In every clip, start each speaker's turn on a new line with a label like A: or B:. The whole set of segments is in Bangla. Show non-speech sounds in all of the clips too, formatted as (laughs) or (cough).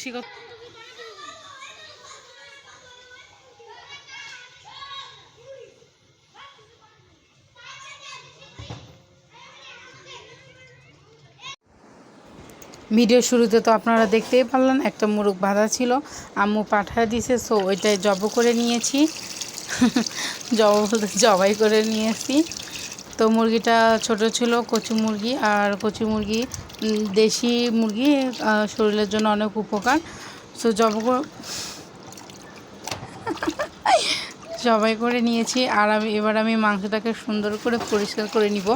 A: শিখত ভিডিও শুরুতে তো আপনারা দেখতেই পারলেন, একটা মুরগ বাঁধা ছিল। আম্মু পাঠায় দিছে সো ওইটাই জব করে নিয়েছি। (laughs) জব জবাই করে নিয়েছি। তো মুরগিটা ছোট ছিল, কচু মুরগি আর কচু মুরগি দেশি মুরগি শরীরের জন্য অনেক উপকার। সো জব জবাই করে নিয়েছি আর আমি, এবার আমি মাংসটাকে সুন্দর করে পরিষ্কার করে নিব।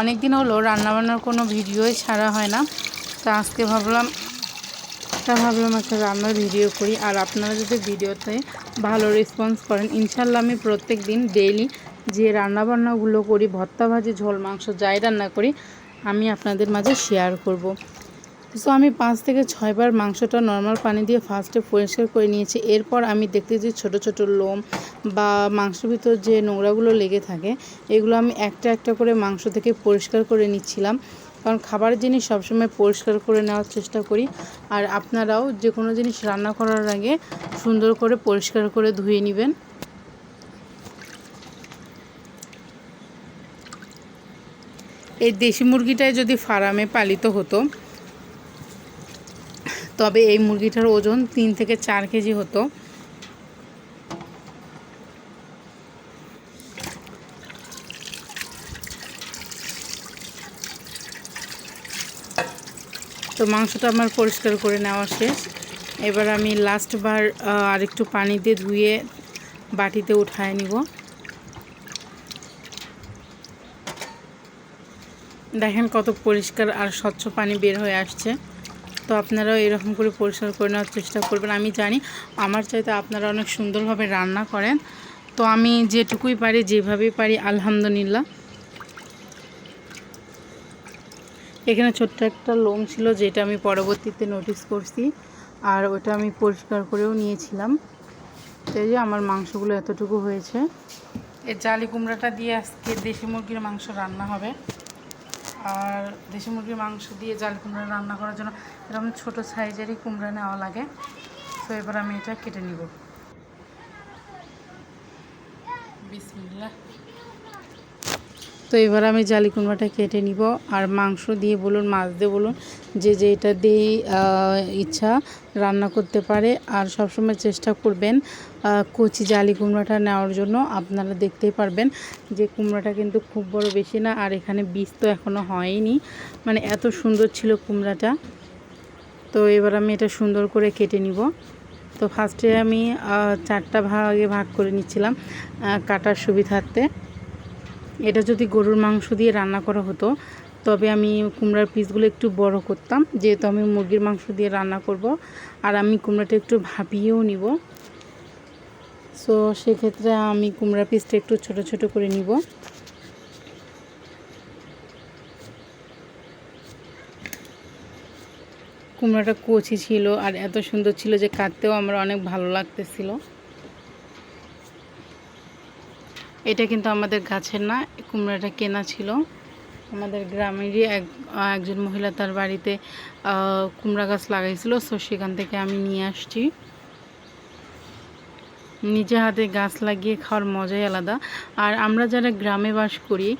A: অনেক দিন হলো রান্নাবান্নার কোনো ভিডিওই ছাড়া হয় না। তা আজকে ভাবলাম, তা ভাবলাম একটা রান্নার ভিডিও করি। আর আপনারা যদি ভিডিওতে ভালো রেসপন্স করেন, ইনশাল্লাহ আমি প্রত্যেক দিন ডেইলি যে রান্নাবান্নাগুলো করি, ভর্তা ভাজি, ঝোল, মাংস, যাই রান্না করি, আমি আপনাদের মাঝে শেয়ার করব। সো আমি পাঁচ থেকে ছয়বার মাংসটা নর্মাল পানি দিয়ে ফার্স্টে পরিষ্কার করে নিয়েছি। এরপর আমি দেখতে যে ছোট ছোট লোম বা মাংসের ভিতর যে নোংরাগুলো লেগে থাকে, এগুলো আমি একটা একটা করে মাংস থেকে পরিষ্কার করে নিচ্ছিলাম। কারণ খাবারের জিনিস সবসময় পরিষ্কার করে নেওয়ার চেষ্টা করি। আর আপনারাও যে কোনো জিনিস রান্না করার আগে সুন্দর করে পরিষ্কার করে ধুয়ে নেবেন। এই দেশি মুরগিটাই যদি ফার্মে পালিত হতো, তবে এই মুরগিটার ওজন তিন থেকে চার কেজি হতো। তো মাংসটা আমার পরিষ্কার করে নেওয়া শেষ। এবার আমি লাস্টবার আর একটু পানি দিয়ে ধুয়ে বাটিতে উঠায় নিব। দেখেন কত পরিষ্কার আর স্বচ্ছ পানি বের হয়ে আসছে। তো আপনারাও এরকম করে পরিষ্কার করে নেওয়ার চেষ্টা করবেন। আমি জানি আমার চাইতে আপনারা অনেক সুন্দরভাবে রান্না করেন। তো আমি যেটুকুই পারি, যেভাবেই পারি, আলহামদুলিল্লাহ। এখানে ছোট্ট একটা লোম ছিল, যেটা আমি পরবর্তীতে নোটিস করছি। আর ওটা আমি পরিষ্কার করেও নিয়েছিলাম। তো এই যে আমার মাংসগুলো এতটুকু হয়েছে। এই জালি কুমড়াটা দিয়ে আজকে দেশি মুরগির মাংস রান্না হবে। আর দেশি মুরগির মাংস দিয়ে জাল কুমড়া রান্না করার জন্য এরকম ছোটো সাইজেরই কুমড়া নেওয়া লাগে। তো এবার আমি এটা কেটে নিব। বিসমিল্লাহ। তো এবার আমি জালি কুমড়াটা কেটে নিব আর মাংস দিয়ে বলুন, মাছ দিয়ে বলুন, যে যেটা দিয়েই ইচ্ছা রান্না করতে পারে। আর সবসময় চেষ্টা করবেন কচি জালি কুমড়াটা নেওয়ার জন্য। আপনারা দেখতেই পারবেন যে কুমড়াটা কিন্তু খুব বড় বেশি না, আর এখানে বীজ তো এখনও হয়নি। মানে এত সুন্দর ছিল কুমড়াটা। তো এবার আমি এটা সুন্দর করে কেটে নিব। তো ফার্স্টে আমি চারটা ভাগে ভাগ করে নিচ্ছিলাম কাটার সুবিধার্থে। এটা যদি গরুর মাংস দিয়ে রান্না করা হতো, তবে আমি কুমড়ার পিসগুলো একটু বড় করতাম, যেহেতু আমি মুরগির মাংস দিয়ে রান্না করব, আর আমি কুমড়াটা একটু ভাপিয়েও নিব। সো সেক্ষেত্রে আমি কুমড়া পিসটা একটু ছোট ছোট করে নিব। কুমড়াটা কচি ছিল আর এত সুন্দর ছিল যে কাটতেও আমার অনেক ভালো লাগতেছিল। এটা কিন্তু আমাদের গাছের না কুমড়াটা কেনা ছিল। আমাদের গ্রামেরই এক একজন মহিলা তার বাড়িতে কুমড়া গাছ লাগাইছিল সো সেখান থেকে আমি নিয়ে আসছি। নিজে হাতে গাছ লাগিয়ে খাওয়ার মজাই আলাদা। আর আমরা যারা গ্রামে বাস করি,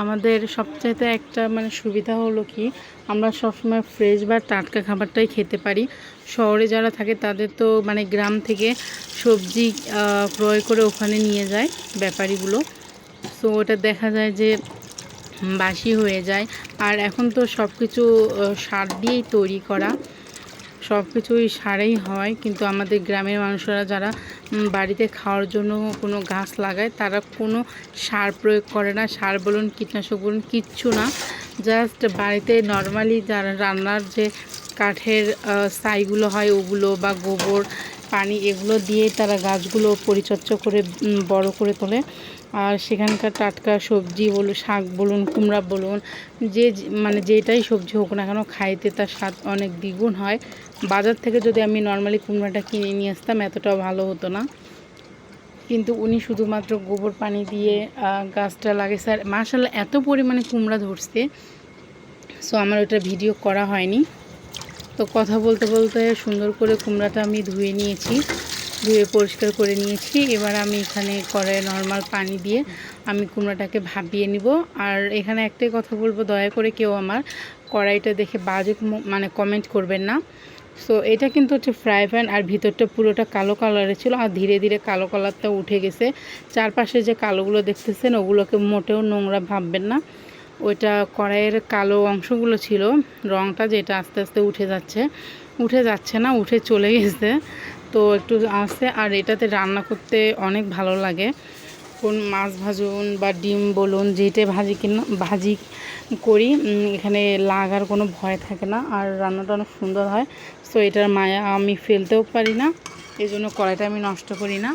A: আমাদের সবচাইতে একটা মানে সুবিধা হলো কি, আমরা সবসময় ফ্রেশ বা টাটকা খাবারটাই খেতে পারি। শহরে যারা থাকে তাদের তো মানে গ্রাম থেকে সবজি ক্রয় করে ওখানে নিয়ে যায় ব্যাপারীগুলো। সো ওটা দেখা যায় যে বাসি হয়ে যায়। আর এখন তো সব কিছু সার দিয়েই তৈরি করা। সব কিছুই সারেই হয় কিন্তু আমাদের গ্রামের মানুষরা যারা বাড়িতে খাওয়ার জন্য কোনো গাছ লাগায় তারা কোনো সার প্রয়োগ করে না। সার বলুন কীটনাশক বলুন কিচ্ছু না। জাস্ট বাড়িতে নর্মালি যারা রান্নার যে কাঠের আহ, ছাইগুলো হয় ওগুলো বা গোবর পানি এগুলো দিয়ে তারা গাছগুলো পরিচর্যা করে বড় করে তোলে। আর সেখানকার টাটকা সবজি বলুন, শাক বলুন, কুমড়া বলুন, যে মানে যেটাই সবজি হোক না কেন খাইতে তার স্বাদ অনেক দ্বিগুণ হয়। বাজার থেকে যদি আমি নর্মালি কুমড়াটা কিনে নিয়ে আসতাম এতটাও ভালো হতো না। কিন্তু উনি শুধুমাত্র গোবর পানি দিয়ে গাছটা লাগিয়েছে আর মাসাল্লাহ এত পরিমাণে কুমড়া ধরছে। সো আমার ওটা ভিডিও করা হয়নি। তো কথা বলতে বলতে সুন্দর করে কুমড়াটা আমি ধুয়ে নিয়েছি। ধুয়ে পরিষ্কার করে নিয়েছি। এবার আমি এখানে কড়াইয়ে নর্মাল পানি দিয়ে আমি কুমড়াটাকে ভাবিয়ে নিব। আর এখানে একটাই কথা বলব, দয়া করে কেউ আমার কড়াইটা দেখে বাজে মানে কমেন্ট করবেন না। সো এটা কিন্তু হচ্ছে ফ্রাই প্যান আর ভিতরটা পুরোটা কালো কালারের ছিল আর ধীরে ধীরে কালো কালারটা উঠে গেছে। চারপাশে যে কালোগুলো দেখতেছেন, ওগুলোকে মোটেও নোংরা ভাববেন না। ওইটা কড়াইয়ের কালো অংশগুলো ছিল রঙটা যেটা আস্তে আস্তে উঠে যাচ্ছে উঠে যাচ্ছে না, উঠে চলে গেছে। তো একটু আসছে আর এটাতে রান্না করতে অনেক ভালো লাগে। কোন মাছ ভাজুন বা ডিম বলুন যেটা ভাজি কিনা, ভাজি করি এখানে লাগার কোনো ভয় থাকে না, আর রান্নাটা অনেক সুন্দর হয়। সো এটার মায়া আমি ফেলতেও পারি না এই জন্য কড়াইটা আমি নষ্ট করি না।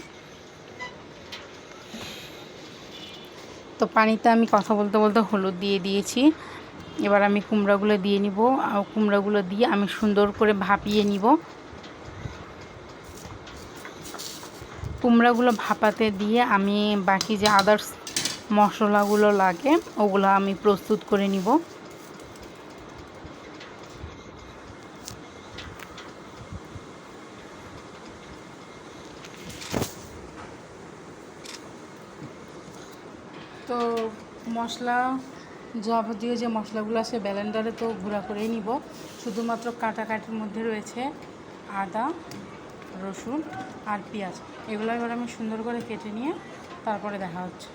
A: তো পানিতে আমি কথা বলতে বলতে হলুদ দিয়ে দিয়েছি। এবার আমি কুমড়াগুলো দিয়ে নিব, আর কুমড়াগুলো দিয়ে আমি সুন্দর করে ভাপিয়ে নিব। কুমড়াগুলো ভাপাতে দিয়ে আমি বাকি যে আদার্স মশলাগুলো লাগে, ওগুলো আমি প্রস্তুত করে নিব। তো মশলা যাবতীয় যে মশলাগুলো আছে, ব্যালেন্ডারে তো গুঁড়া করেই নিব। শুধুমাত্র কাটাকাটির মধ্যে রয়েছে আদা রসুন আর পেঁয়াজ। এগুলো এবার আমি সুন্দর করে কেটে নিয়ে তারপরে দেখা হচ্ছে।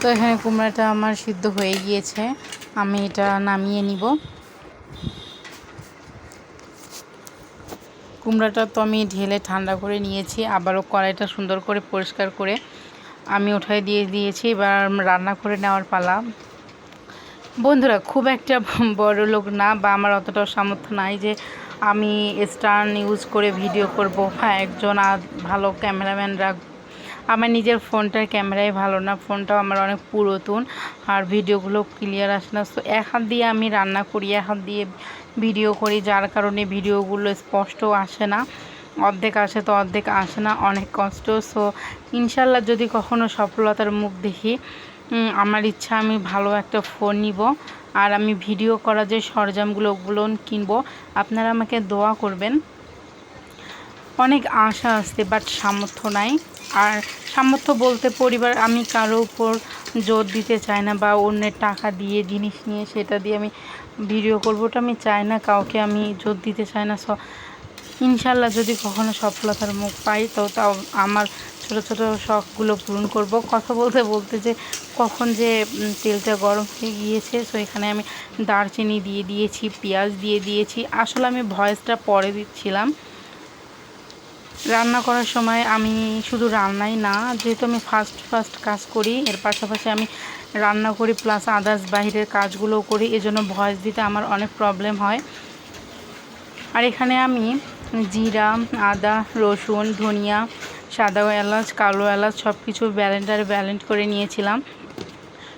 A: তো এখানে কুমড়াটা আমার সিদ্ধ হয়ে গিয়েছে। আমি এটা নামিয়ে নিব। কুমড়াটা তো আমি ঢেলে ঠান্ডা করে নিয়েছি, আবারও কড়াইটা সুন্দর করে পরিষ্কার করে আমি ওঠায় দিয়ে দিয়েছি। এবার রান্না করে নেওয়ার পালা। বন্ধুরা, খুব একটা (laughs) বড় লোক না বা আমার অতটাও সামর্থ্য নাই যে আমি স্টার্ন ইউজ করে ভিডিও করব। হ্যাঁ একজন আর ভালো ক্যামেরাম্যান রাখ আমার নিজের ফোনটার ক্যামেরাই ভালো না, ফোনটাও আমার অনেক পুরাতন, আর ভিডিওগুলো ক্লিয়ার আসে না। তো এক হাত দিয়ে আমি রান্না করি, এক হাত দিয়ে ভিডিও করি, যার কারণে ভিডিওগুলো স্পষ্ট আসে না, অর্ধেক আসে তো অর্ধেক আসে না, অনেক কষ্ট। সো ইনশাল্লাহ যদি কখনো সফলতার মুখ দেখি আমার ইচ্ছা আমি ভালো একটা ফোন নিব, আর আমি ভিডিও করা যে সরঞ্জামগুলো ওগুলো কিনবো, আপনারা আমাকে দোয়া করবেন। অনেক আশা আসছে বাট সামর্থ্য নাই। আর সামর্থ্য বলতে পরিবার, আমি কারও উপর জোর দিতে চাই না, বা অন্যের টাকা দিয়ে জিনিস নিয়ে সেটা দিয়ে আমি ভিডিও করব ওটা আমি চাই না, কাউকে আমি জোর দিতে চাই না। ইনশাল্লাহ যদি কখনো সফলতার মুখ পাই, তো তাও আমার ছোট ছোট শখগুলো পূরণ করব। কথা বলতে বলতে যে কখন যে তেলটা গরম হয়ে গিয়েছে সো এখানে আমি দারচিনি দিয়ে দিয়েছি, পেঁয়াজ দিয়ে দিয়েছি। আসলে আমি ভয়েসটা পরে দিচ্ছিলাম। রান্না করার সময় আমি শুধু রান্নাই না, যেহেতু আমি ফার্স্ট ফার্স্ট কাজ করি, এর পাশাপাশি আমি রান্না করি প্লাস আদার্স বাইরের কাজগুলোও করি, এজন্য ভয়েস দিতে আমার অনেক প্রবলেম হয়। আর এখানে আমি জিরা, আদা, রসুন, ধনিয়া, সাদা এলাচ, কালো এলাচ সব কিছু ব্যালেন্ডারে ব্যালেন্ড করে নিয়েছিলাম।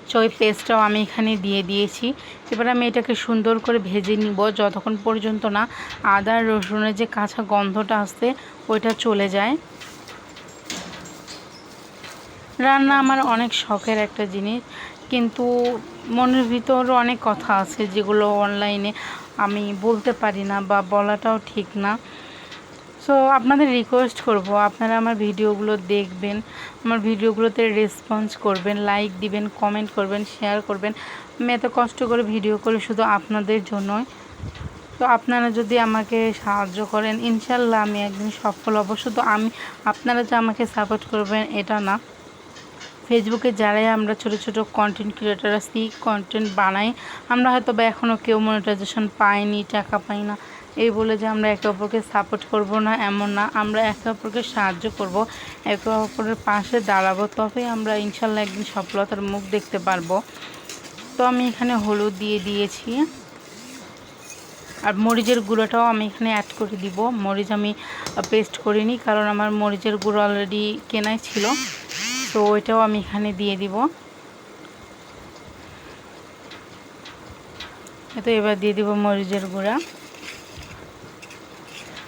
A: সো ওই পেস্টটাও আমি এখানে দিয়ে দিয়েছি। এবার আমি এটাকে সুন্দর করে ভেজে নিব, যতক্ষণ পর্যন্ত না আদা রসুনের যে কাঁচা গন্ধটা আসতে ওইটা চলে যায়। রান্না আমার অনেক শখের একটা জিনিস, কিন্তু মনের ভিতর অনেক কথা আছে যেগুলো অনলাইনে আমি বলতে পারি না বা বলাটাও ঠিক না। সো আপনাদের রিকোয়েস্ট করব, আপনারা আমার ভিডিওগুলো দেখবেন, আমার ভিডিওগুলোতে রেসপন্স করবেন লাইক দিবেন কমেন্ট করবেন শেয়ার করবেন। আমি এত কষ্ট করে ভিডিও করি শুধু আপনাদের জন্যই। তো আপনারা যদি আমাকে সাহায্য করেন, ইনশাল্লাহ আমি একদিন সফল হব। শুধু আমি, আপনারা যে আমাকে সাপোর্ট করবেন, এটা না। ফেসবুকে যারাই আমরা ছোট ছোট কন্টেন্ট ক্রিয়েটার আছি কন্টেন্ট বানাই, আমরা হয়তো বা এখনও কেউ মনিটাইজেশন পাইনি, টাকা পাই না। এই বলে যে আমরা একে অপরকে সাপোর্ট করব না, এমন না। আমরা একে অপরকে সাহায্য করব, একে অপরের পাশে দাঁড়াবো, তবেই আমরা ইনশাল্লাহ একদিন সফলতার মুখ দেখতে পারব। তো আমি এখানে হলুদ দিয়ে দিয়েছি। আর মরিচের গুঁড়োটাও আমি এখানে অ্যাড করে দিব। মরিচ আমি পেস্ট করিনি, কারণ আমার মরিচের গুঁড়ো অলরেডি কেনাই ছিল। তো ওইটাও আমি এখানে দিয়ে দিব। তো এবার দিয়ে দিব মরিচের গুঁড়া।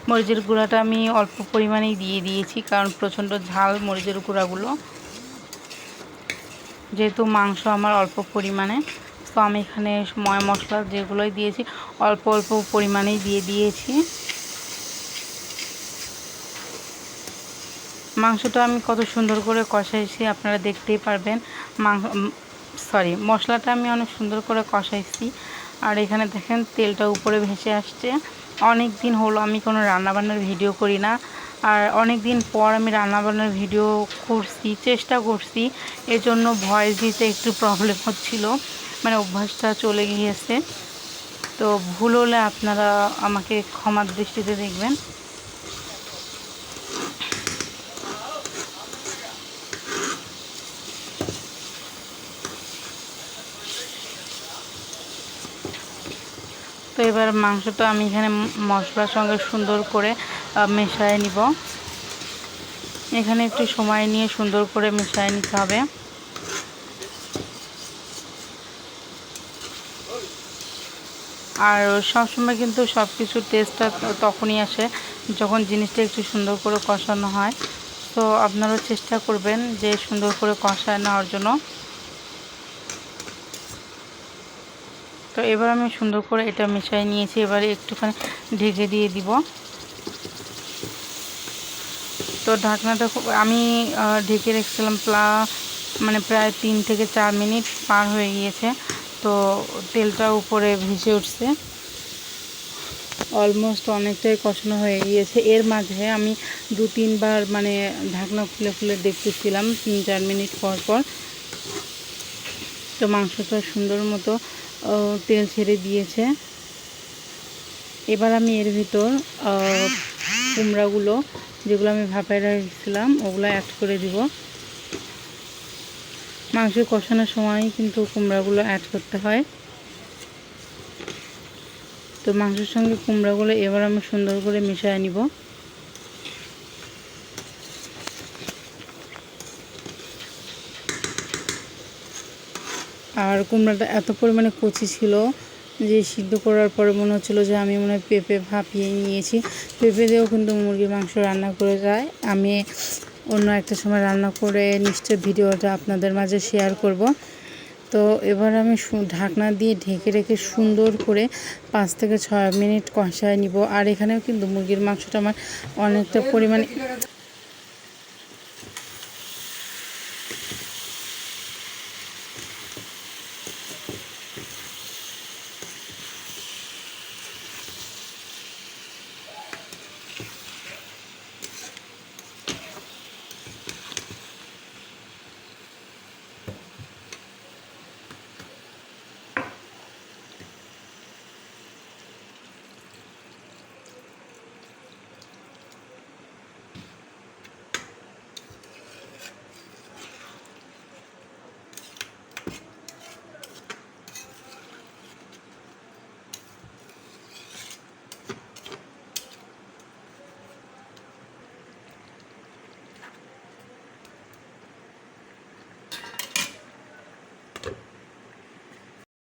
A: মরিচের গুঁড়াটা আমি অল্প পরিমাণেই দিয়ে দিয়েছি, কারণ প্রচণ্ড ঝাল মরিচের গুঁড়াগুলো। যেহেতু মাংস আমার অল্প পরিমাণে, তো আমি এখানে ময় মশলা যেগুলোই দিয়েছি, অল্প অল্প পরিমাণেই দিয়ে দিয়েছি। মাংসটা আমি কত সুন্দর করে কষাইছি, আপনারা দেখতেই পারবেন। মাংস সরি মশলাটা আমি অনেক সুন্দর করে কষাইছি। আর এখানে দেখেন, তেলটা উপরে ভেসে আসছে। অনেক দিন হলো আমি কোনো রান্নাবান্নার ভিডিও করি না। আর অনেক দিন পর আমি রান্নাবান্নার ভিডিও করছি, চেষ্টা করছি। এজন্য ভয়েস দিতে একটু প্রবলেম হচ্ছিল। মানে অভ্যাসটা চলে গিয়েছে। তো ভুল হলে আপনারা আমাকে ক্ষমার দৃষ্টিতে দেখবেন। তো এবার মাংসটা আমি এখানে মশলার সঙ্গে সুন্দর করে মেশায় নিব। এখানে একটু সময় নিয়ে সুন্দর করে মেশায় নিতে হবে। আর সবসময় কিন্তু সব কিছুর টেস্টটা তখনই আসে যখন জিনিসটা একটু সুন্দর করে কষানো হয়। তো আপনারাও চেষ্টা করবেন যে সুন্দর করে কষায় নেওয়ার জন্য। তো এবার আমি সুন্দর করে এটা মিশাই নিয়েছি, এবারে একটুখানি ঢেকে দিয়ে দিব। তো ঢাকনাটা আমি ঢেকে রেখেছিলাম প্লা মানে প্রায় তিন থেকে চার মিনিট পার হয়ে গিয়েছে। তো তেলটা উপরে ভেসে উঠছে। অলমোস্ট অনেকটাই কষানো হয়ে গিয়েছে। এর মাঝে আমি দু তিনবার মানে ঢাকনা খুলে খুলে দেখতেছিলাম, তিন চার মিনিট পর পর। তো মাংসটা সুন্দর মতো তেল ছেড়ে দিয়েছে। এবার আমি এর ভিতর কুমড়াগুলো, যেগুলো আমি ভাপায় রেখেছিলাম, ওগুলো অ্যাড করে দিব। মাংস কষানোর সময় কিন্তু কুমড়াগুলো অ্যাড করতে হয়। তো মাংসের সঙ্গে কুমড়াগুলো এবার আমি সুন্দর করে মিশিয়ে নিব। আর কুমড়াটা এত পরিমাণে কচি ছিল যে সিদ্ধ করার পরে মনে হচ্ছিল যে আমি মনে হয় পেঁপে ভাপিয়ে নিয়েছি। পেঁপে দিয়েও কিন্তু মুরগির মাংস রান্না করে যায়। আমি অন্য একটা সময় রান্না করে নিশ্চয় ভিডিওটা আপনাদের মাঝে শেয়ার করব। তো এবার আমি ঢাকনা দিয়ে ঢেকে রেখে সুন্দর করে পাঁচ থেকে ছয় মিনিট কষায় নিব। আর এখানেও কিন্তু মুরগির মাংসটা আমার অনেকটা পরিমাণে